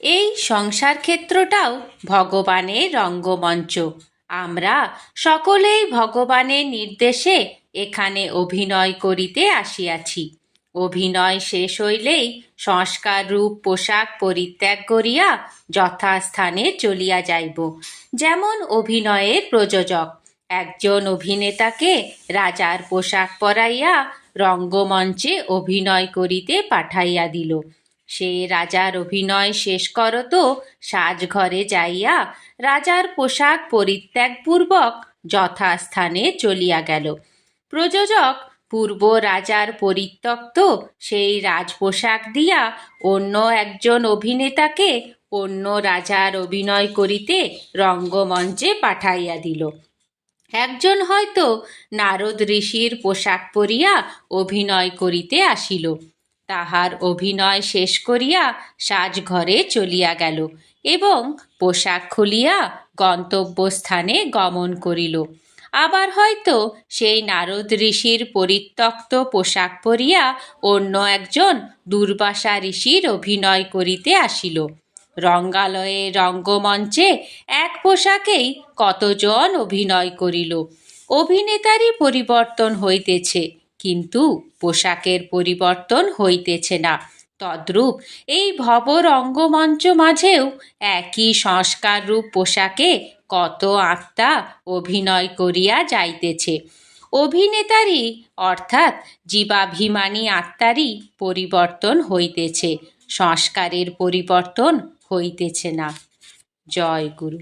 এই সংসার ক্ষেত্রটাও ভগবানের রঙ্গমঞ্চ। আমরা সকলেই ভগবানের নির্দেশে এখানে অভিনয় করিতে আসিয়াছি। অভিনয় শেষ হইলেই সংস্কার রূপ, পোশাক পরিত্যাগ করিয়া যথাস্থানে চলিয়া যাইব। যেমন অভিনয়ের প্রযোজক, একজন অভিনেতাকে রাজার পোশাক পরাইয়া রঙ্গমঞ্চে অভিনয় করিতে পাঠাইয়া দিল। সে রাজার অভিনয় শেষ করত সাজঘরে যাইয়া রাজার পোশাক পরিত্যাগপূর্বক যথাস্থানে চলিয়া গেল। প্রযোজক, পূর্ব রাজার পরিত্যক্ত সেই রাজপোশাক দিয়া অন্য একজন অভিনেতাকে অন্য রাজার অভিনয় করিতে রঙ্গমঞ্চে পাঠাইয়া দিল। একজন হয়তো নারদ ঋষির পোশাক পরিয়া অভিনয় করিতে আসিল। তাহার অভিনয় শেষ করিয়া সাজঘরে চলিয়া গেল এবং পোশাক খুলিয়া গন্তব্যস্থানে গমন করিল। আবার হয়তো সেই নারদ ঋষির পরিত্যক্ত পোশাক পরিয়া অন্য একজন দুর্বাসা ঋষির অভিনয় করিতে আসিল। রঙ্গালয়ে রঙ্গমঞ্চে এক পোশাকেই কতজন অভিনয় করিল। অভিনেতারই পরিবর্তন হইতেছে। কিন্তু পোশাকের পরিবর্তন হইতেছে না। তদ্রূপ এই ভবর অঙ্গমঞ্চ মাঝেও একই সংস্কার রূপ পোশাকে কত আত্মা অভিনয় করিয়া যাইতেছে। অভিনেতারই অর্থাৎ জীবাভিমানী আত্মারই পরিবর্তন হইতেছে। সংস্কারের পরিবর্তন হইতেছে না। জয় গুরু।